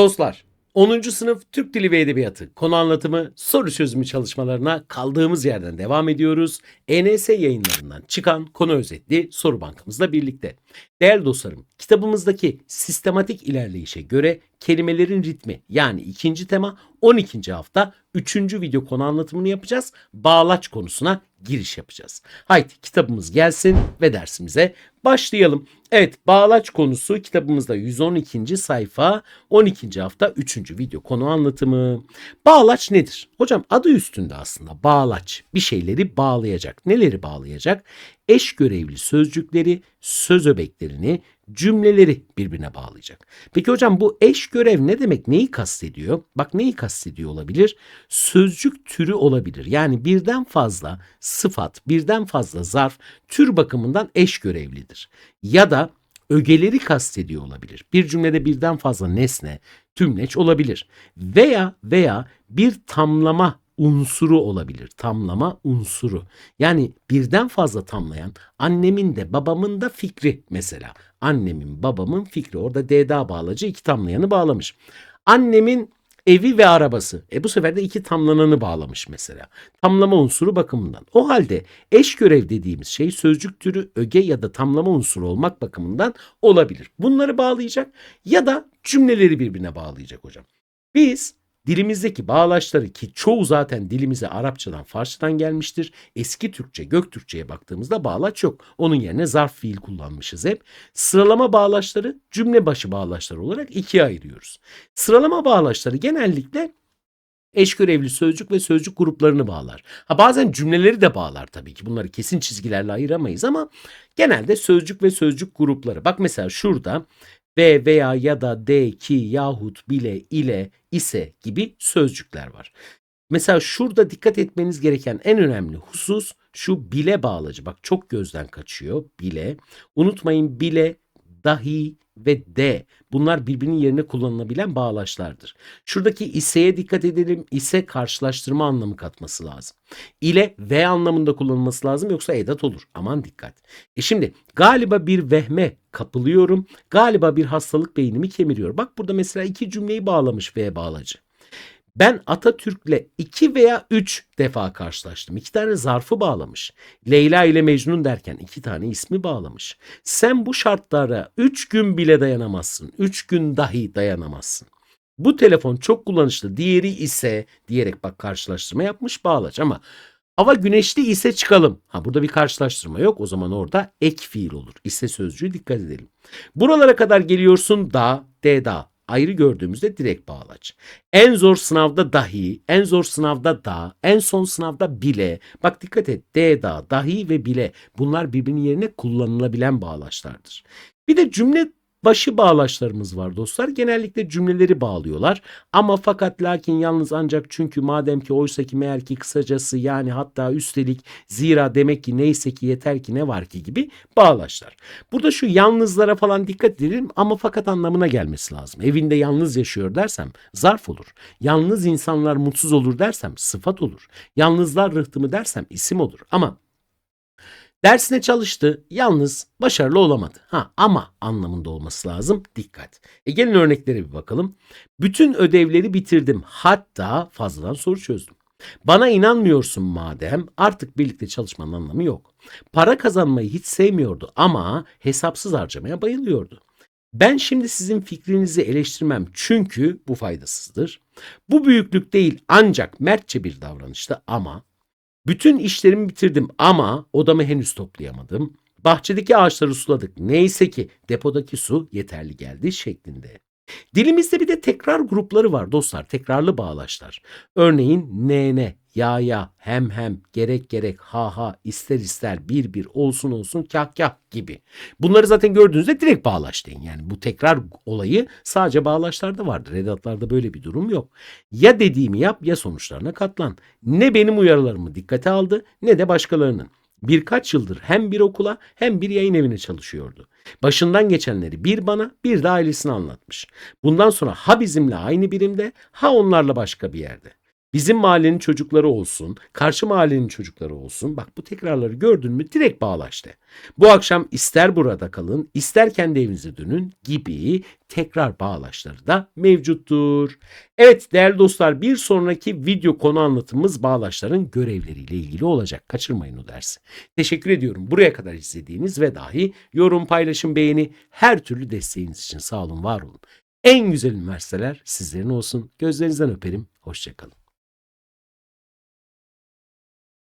Dostlar, 10. sınıf Türk Dili ve Edebiyatı konu anlatımı soru çözümü çalışmalarına kaldığımız yerden devam ediyoruz. ENS yayınlarından çıkan konu özetli soru bankamızla birlikte. Değerli dostlarım, kitabımızdaki sistematik ilerleyişe göre kelimelerin ritmi yani ikinci tema 12. hafta 3. video konu anlatımını yapacağız. Bağlaç konusuna giriş yapacağız. Haydi kitabımız gelsin ve dersimize başlayalım. Evet bağlaç konusu kitabımızda 112. sayfa 12. hafta 3. video konu anlatımı. Bağlaç nedir? Hocam adı üstünde aslında bağlaç bir şeyleri bağlayacak. Neleri bağlayacak? Eş görevli sözcükleri, söz öbeklerini, cümleleri birbirine bağlayacak. Peki hocam bu eş görev ne demek? Neyi kastediyor? Bak neyi kastediyor olabilir? Sözcük türü olabilir. Yani birden fazla sıfat, birden fazla zarf tür bakımından eş görevlidir. Ya da ögeleri kastediyor olabilir. Bir cümlede birden fazla nesne, tümleç olabilir. Veya veya bir tamlama unsuru olabilir. Tamlama unsuru. Yani birden fazla tamlayan annemin de babamın da fikri mesela. Annemin babamın fikri. Orada DDA bağlacı iki tamlayanı bağlamış. Annemin evi ve arabası. E bu sefer de iki tamlananı bağlamış mesela. Tamlama unsuru bakımından. O halde eş görev dediğimiz şey sözcük türü öge ya da tamlama unsuru olmak bakımından olabilir. Bunları bağlayacak ya da cümleleri birbirine bağlayacak hocam. Biz dilimizdeki bağlaçları ki çoğu zaten dilimize Arapçadan, Farsçadan gelmiştir. Eski Türkçe, Göktürkçe'ye baktığımızda bağlaç yok. Onun yerine zarf fiil kullanmışız hep. Sıralama bağlaçları cümle başı bağlaçları olarak ikiye ayırıyoruz. Sıralama bağlaçları genellikle eş görevli sözcük ve sözcük gruplarını bağlar. Ha bazen cümleleri de bağlar tabii ki. Bunları kesin çizgilerle ayıramayız ama genelde sözcük ve sözcük grupları. Bak mesela şurada ve veya ya da de ki yahut bile ile ise gibi sözcükler var. Mesela şurada dikkat etmeniz gereken en önemli husus şu bile bağlacı. Bak çok gözden kaçıyor bile. Unutmayın bile, dahi ve de bunlar birbirinin yerine kullanılabilen bağlaçlardır. Şuradaki iseye dikkat edelim. İse karşılaştırma anlamı katması lazım. İle ve anlamında kullanılması lazım yoksa edat olur. Aman dikkat. E şimdi galiba bir vehme kapılıyorum. Galiba bir hastalık beynimi kemiriyor. Bak burada mesela iki cümleyi bağlamış ve bağlacı. Ben Atatürk'le iki veya üç defa karşılaştım. İki tane zarfı bağlamış. Leyla ile Mecnun derken iki tane ismi bağlamış. Sen bu şartlara üç gün bile dayanamazsın. Üç gün dahi dayanamazsın. Bu telefon çok kullanışlı. Diğeri ise diyerek bak karşılaştırma yapmış bağlaç ama hava güneşli ise çıkalım. Ha burada bir karşılaştırma yok. O zaman orada ek fiil olur. İse sözcüğü dikkat edelim. Buralara kadar geliyorsun da, de da ayrı gördüğümüzde direkt bağlaç. En zor sınavda dahi, en zor sınavda da, en son sınavda bile. Bak dikkat et. De, da, dahi ve bile. Bunlar birbirinin yerine kullanılabilen bağlaçlardır. Bir de cümle başı bağlaçlarımız var dostlar. Genellikle cümleleri bağlıyorlar. Ama fakat lakin yalnız ancak çünkü madem ki oysa ki meğer ki kısacası yani hatta üstelik zira demek ki neyse ki yeter ki ne var ki gibi bağlaçlar. Burada şu yalnızlara falan dikkat edelim ama fakat anlamına gelmesi lazım. Evinde yalnız yaşıyor dersem zarf olur. Yalnız insanlar mutsuz olur dersem sıfat olur. Yalnızlar rıhtımı dersem isim olur. Ama Dersine çalıştı, yalnız başarılı olamadı. Ha ama anlamında olması lazım. Dikkat. E gelin örneklere bir bakalım. Bütün ödevleri bitirdim. Hatta fazladan soru çözdüm. Bana inanmıyorsun madem artık birlikte çalışmanın anlamı yok. Para kazanmayı hiç sevmiyordu ama hesapsız harcamaya bayılıyordu. Ben şimdi sizin fikrinizi eleştirmem çünkü bu faydasızdır. Bu büyüklük değil ancak mertçe bir davranıştı ama bütün işlerimi bitirdim ama odamı henüz toplayamadım. Bahçedeki ağaçları suladık. Neyse ki depodaki su yeterli geldi şeklinde. Dilimizde bir de tekrar grupları var dostlar. Tekrarlı bağlaçlar. Örneğin ne ne, ya ya, hem hem, gerek gerek, ha ha, ister ister, bir bir, olsun olsun, kah kah gibi. Bunları zaten gördüğünüzde direkt bağlaç Yani bu tekrar olayı sadece bağlaçlarda vardır. Edatlarda böyle bir durum yok. Ya dediğimi yap ya sonuçlarına katlan. Ne benim uyarılarımı dikkate aldı ne de başkalarının. Birkaç yıldır hem bir okula hem bir yayın evine çalışıyordu. Başından geçenleri bir bana bir de ailesine anlatmış. Bundan sonra ha bizimle aynı birimde ha onlarla başka bir yerde. Bizim mahallenin çocukları olsun, karşı mahallenin çocukları olsun. Bak bu tekrarları gördün mü direkt bağlaştı. Bu akşam ister burada kalın, ister kendi evinize dönün gibi tekrar bağlaçları da mevcuttur. Evet değerli dostlar bir sonraki video konu anlatımımız bağlaçların görevleriyle ilgili olacak. Kaçırmayın o dersi. Teşekkür ediyorum buraya kadar izlediğiniz ve dahi yorum, paylaşım, beğeni her türlü desteğiniz için sağ olun, var olun. En güzel üniversiteler sizlerin olsun. Gözlerinizden öperim. Hoşçakalın.